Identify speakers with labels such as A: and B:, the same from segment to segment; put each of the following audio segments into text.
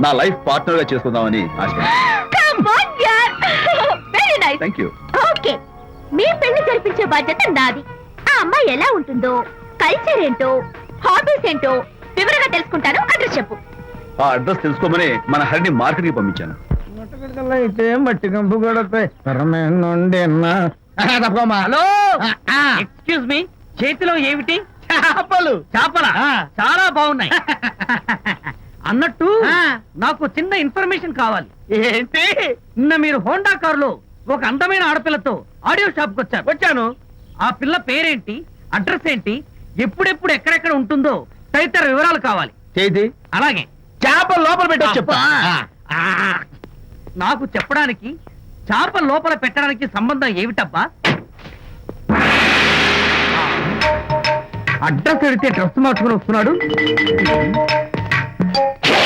A: నా లైఫ్ పార్ట్నర్గా చేసుకుందామని ఆశ.
B: Come on, yaar. Very nice.
A: Thank you
B: okay మీ పెళ్ళి జరిపించే బాధ్యత నాది. ఆ అమ్మాయి ఎలా ఉంటుందో కల్చర్ ఏంటో హాబీస్ ఏంటో వివరంగా తెలుసుకుంటాను. అడ్రస్ చెప్పు.
A: ఆ అడ్రస్ తెలుసుకోమని మన హరిని మార్కెట్కి పంపించాను
C: అయితే మట్టి కంపు
D: హలో? ఎక్స్క్యూజ్ మీ చేతిలో ఏమిటి?
C: చేపలు.
D: చేపల?
C: ఆ.
D: చాలా బాగున్నాయి. అన్నట్టు. నాకు చిన్న ఇన్ఫర్మేషన్ కావాలి.
C: ఏంటి?
D: నిన్న మీరు హోండా కారులో ఒక అందమైన ఆడపిల్లతో ఆడియో షాప్కు వచ్చారు.
C: వచ్చాను.
D: ఆ పిల్ల పేరేంటి? అడ్రస్ ఏంటి? ఎప్పుడెప్పుడు ఎక్కడెక్కడ ఉంటుందో తదితర వివరాలు కావాలి.
C: చేతి
D: అలాగే.
C: చేపలు లోపల పెట్టి.
D: నాకు చెప్పడానికి చేప లోపల పెట్టడానికి సంబంధం ఏమిటబ్బా? అడ్రస్ ఎడితే డ్రెస్ మార్చుకుని వస్తున్నాడు.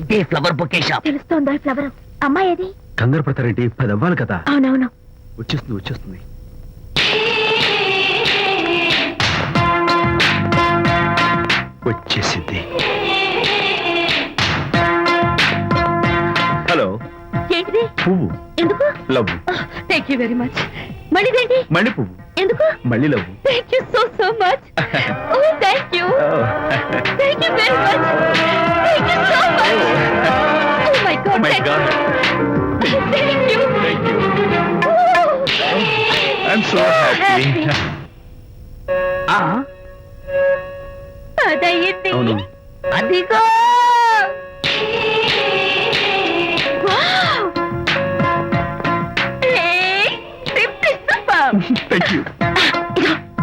D: ఇదే ఫ్లవర్ బొకే షాప్
B: తెలుస్తోందా ఫ్లవర్ అమ్మాయి ఏది?
A: కంగారు పడతారేంటి? పది అవ్వాలి కదా?
B: అవునవును.
A: వచ్చేస్తుంది వచ్చేస్తుంది. వచ్చేసింది. హలో.
B: ఏంటిది?
A: పువ్వు.
B: ఎందుకు?
A: Love
B: thank you very much మళ్ళీదేంటి
A: మళ్ళీ పువ్వు.
B: ఎందుకు?
A: మళ్ళీ love
B: thank you so so అదయ్యింది అదిగో!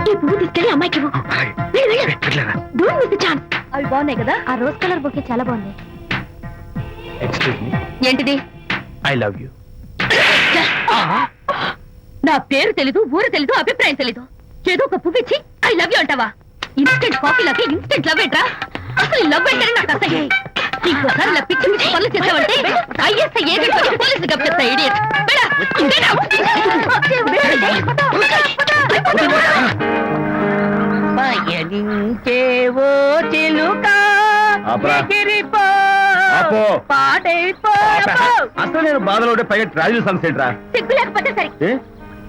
B: ఈ పువ్వు తీసుకెళ్ళి అమ్మాయికి. అవి బాగున్నాయి కదా? ఆ రోజ్ కలర్ బొకే చాలా బాగుంది.
A: ఎక్స్క్యూజ్ మీ
B: ఏంటిది?
A: ఐ లవ్ యూ
B: నా పేరు తెలీదు ఊరు తెలీదు అభిప్రాయం తెలీదు. ఏదో ఒక పువ్వు ఇచ్చి ఐ లవ్ యూ అంటావా? ఇన్స్టెంట్ కాఫీ లాగే ఇన్స్టెంట్ లవ్ ఏంట్రా? అసలు లవ్ ఏంటని నాకు అసహ్యం ఇంకోసారి ఇలా పిచ్చి పిచ్చి పనులు చేసావంటే ఐఎస్ఐ ఏజెంట్ పోలీసులు కప్పిస్తా ఇడియట్
D: పయనించేవో చిలుక.
A: ఆపరా.
D: ఎగిరిపో,
A: ఆపు.
D: పాడైపో.
A: అసలు నేను బాధలో ఉంటే పైగా ట్రావెల్ సాంగ్స్ ఏంట్రా?
B: సిగ్గు లేకపోతే సరే.
A: ఏ?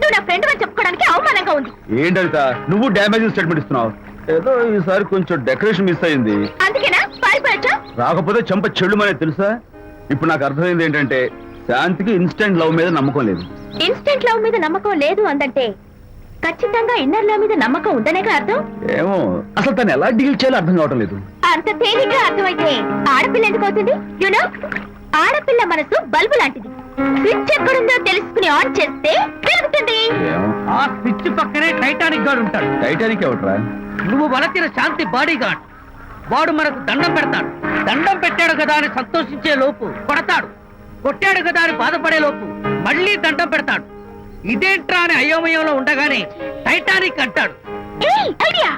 B: నువ్వు నా ఫ్రెండ్ అని చెప్పుకోవడానికి అవమానంగా ఉంది.
A: ఏంటంట నువ్వు డ్యామేజ్ స్టేట్మెంట్ ఇస్తున్నావు. ఏదో ఈసారి కొంచెం డెకరేషన్ మిస్ అయింది.
B: అందుకేనా? పారిపోయొచ్చా?
A: రాకపోతే చెంప చెడు అనేది తెలుసా? ఇప్పుడు నాకు అర్థమైంది ఏంటంటే శాంతికి ఇన్స్టెంట్ లవ్ మీద నమ్మకం లేదు.
B: ఇన్స్టెంట్ లవ్ మీద నమ్మకం లేదు అందంటే ఖచ్చితంగా ఇన్నర్ లవ్ మీద నమ్మకం ఉందనేగా అర్థం?
A: ఏమో అసలు తను ఎలా డీల్ చేయాలో అర్థం కావటం లేదు.
B: అంత తేలిగ్గా అర్థమైతే ఆడపిల్ల ఎందుకు అవుతుంది? యునో ఆడపిల్ల మనసు బల్బు లాంటిది. స్విచ్ ఎక్కడుందో తెలుసుకుని ఆన్ చేస్తే పెరుగుతుంది.
A: ఏమో?
D: ఆ స్విచ్ పక్కనే టైటానిక్ గాడు ఉంటాడు.
A: టైటానిక్ ఎవట్రా
D: నువ్వు వలచిన శాంతి బాడీ గార్డ్ వాడు మనకు దండం పెడతాడు. దండం పెట్టాడు కదా అని సంతోషించే లోపు కొడతాడు. కొట్టాడు కదా అని బాధపడే లోపు మళ్ళీ దండం పెడతాడు. ఇదేంట్రా అని అయోమయంలో ఉండగానే టైటానిక్ అంటాడు.
B: ఏయ్ ఐడియా.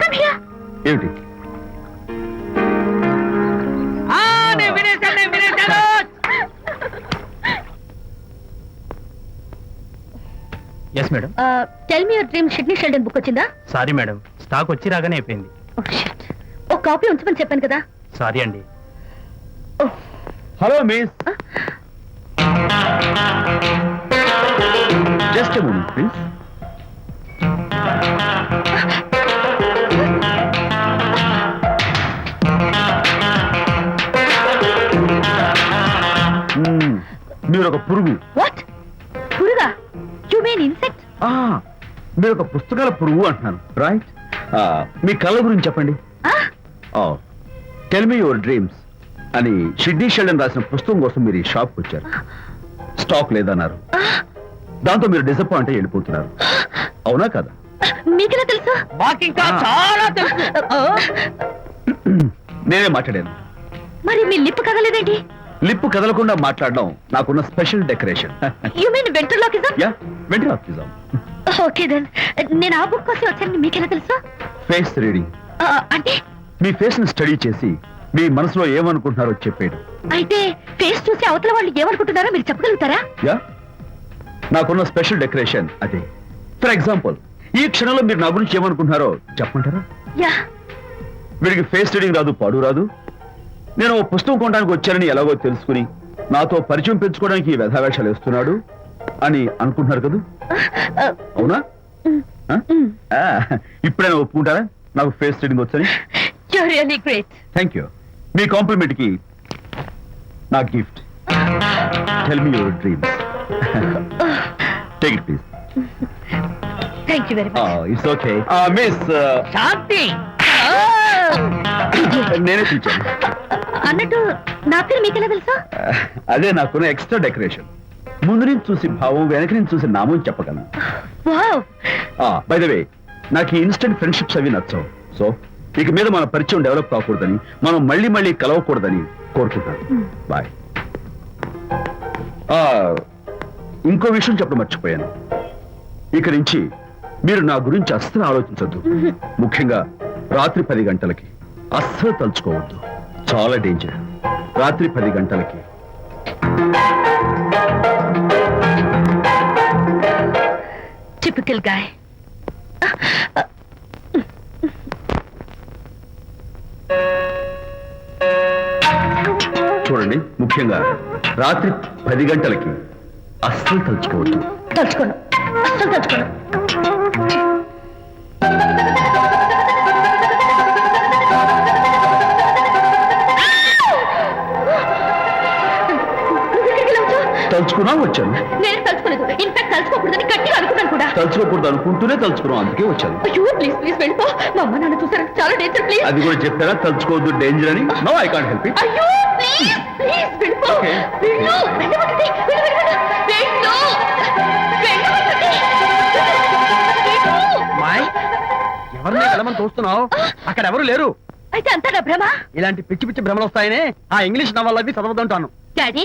B: కమ్ హియర్
A: ఏమిటి?
E: Yes madam
B: tell me your dream Sidney Sheldon book వచ్చిందా?
E: సారీ మేడం స్టాక్ వచ్చి రాగానే అయిపోయింది.
B: Oh, shit. ఒక కాపీ ఉంచమని చెప్పాను కదా.
E: సారీ అండి.
B: Oh,
A: hello miss just moment please Hmm. మీరు ఒక పురుగు
B: మీన్ ఇన్సెక్ట్.
A: ఆ, మీరు ఒక పుస్తకాల పురుగు అంటున్నాను. రైట్ మీ కళ్ళ గురించి చెప్పండి. టెల్ మీ యువర్ డ్రీమ్స్ అని షిడ్నీ షెల్డన్ రాసిన పుస్తకం కోసం మీరు ఈ షాప్కి వచ్చారు. స్టాక్ లేదన్నారు. దాంతో మీరు డిసప్పాయింట్ అయ్యి వెళ్ళిపోతున్నారు. అవునా కదా?
B: మీకెలా తెలుసు?
D: మాకింకా చాలా తెలుసు.
A: నేనే మాట్లాడాను.
B: మరి మీ లిప్ కదలేదేంటి
A: లిప్పు కదలకుండా మాట్లాడడం నాకున్న special decoration.
B: You mean ventriloquism
A: yeah వెంటనే ఆఫీసాం
B: ఓకే దెన్. నేను ఆ బుక్ కోసం వచ్చానని మీకెలా తెలుసు?
A: ఫేస్ రీడింగ్
B: అంటే?
A: మీ ఫేస్ని స్టడీ చేసి మీ మనసులో ఏమనుకుంటున్నారో చెప్పేయడం.
B: అయితే ఫేస్ చూసి అవతల వాళ్ళు ఏమనుకుంటున్నారో మీరు చెప్పగలుగుతారా?
A: యా. నాకున్న స్పెషల్ డెకరేషన్ అదే. ఫర్ ఎగ్జాంపుల్ ఈ క్షణంలో మీరు నా గురించి ఏమనుకుంటున్నారో చెప్పమంటారా?
B: యా.
A: వీడికి ఫేస్ రీడింగ్ రాదు పాడు రాదు. నేను ఓ పుస్తకం కొనడానికి వచ్చానని ఎలాగో తెలుసుకుని నాతో పరిచయం పెంచుకోవడానికి ఈ వ్యధావేషాలు వేస్తున్నాడు. అని అనుకుంటున్నారు కదా? అవునా? ఇప్పుడైనా ఒప్పుకుంటారా? నాకు ఫేస్ రీడింగ్ వచ్చని. థ్యాంక్ యూ మీ కాంప్లిమెంట్కి నా gift tell me your dreams take it please
B: thank you very much
A: it's okay miss
D: Shanti
A: నేనే పిలిచాను
B: అన్నట్టు నా పేరు మీకెలా తెలుసా?
A: Uh, అదే నాకున్న ఎక్స్ట్రా డెకరేషన్ ముందు నుంచి చూసి భావం వెనక నుంచి చూసి నామం చెప్పగలను.
B: వావ్!
A: బై ద వే నాకు ఈ ఇన్స్టెంట్ ఫ్రెండ్షిప్స్ అవి నచ్చవు. సో ఇక మీద మన పరిచయం డెవలప్ కాకూడదని మనం మళ్ళీ మళ్ళీ కలవకూడదని కోరుకుంటాను బాయ్ ఇంకో విషయం చెప్పడం మర్చిపోయాను. ఇక నుంచి మీరు నా గురించి అస్సలు ఆలోచించద్దు. ముఖ్యంగా రాత్రి పది గంటలకి అస్సలు తలుచుకోవద్దు. చాలా డేంజర్ రాత్రి పది గంటలకి
B: టిపికల్ గాయ్
A: చూడండి ముఖ్యంగా రాత్రి పది గంటలకి అస్సలు తలుచుకోవద్దు.
B: తలుచుకోను. అస్సలు తలుచుకోను?
A: తలుచుకున్నా వచ్చాను.
B: నేను తలుచుకోలేదు ఇన్ఫాక్ట్ తలుచుకోకూడదని గట్టిగా అనుకున్నాను కూడా.
A: తలుచుకోకూడదు అనుకుంటూనే తలుచుకున్నాం అందుకే వచ్చాను.
B: అయ్యో ప్లీజ్ ప్లీజ్ వెళ్ళిపో. మా అమ్మ నాన్న చూసారు? చాలా డేంజర్ ప్లీజ్
A: అది కూడా చెప్పారా? తలుచుకోవద్దు డేంజర్ అని? No I can't help it
B: అయ్యో ప్లీజ్ ప్లీజ్ వెళ్ళిపో.
A: Okay.
B: వెళ్ళు వెళ్ళమంటుంది వెళ్ళు వెళ్ళు వెళ్ళు. వెళ్ళు. వెళ్ళమంటుంది వెళ్ళు.
C: మాయ్ ఎవరిని వెళ్ళమని చూస్తున్నావు అక్కడ ఎవరు లేరు?
B: అయితే అంతా భ్రమ?
C: ఇలాంటి పిచ్చి పిచ్చి భ్రమలు వస్తాయనే ఆ ఇంగ్లీష్ నవల్ అవి చదవదంటాను
B: డాడీ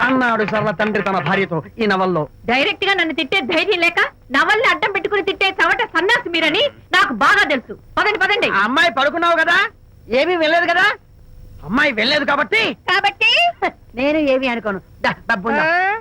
C: అన్నాడు సరళ తండ్రి తన భార్యతో ఈ నవల్లో.
F: డైరెక్ట్గా నన్ను తిట్టే ధైర్యం లేక నవల్ని అడ్డం పెట్టుకుని తిట్టే చవట సన్నాసి మీరని నాకు బాగా తెలుసు. పదండి పదండి.
C: ఆ అమ్మాయి పడుకున్నావు కదా? ఏమీ వెళ్ళలేదు కదా? అమ్మాయి వెళ్ళలేదు కాబట్టి?
F: కాబట్టి
C: నేను ఏమీ అనుకోను. దా, డబ్బు ఉందా?
F: ఆ?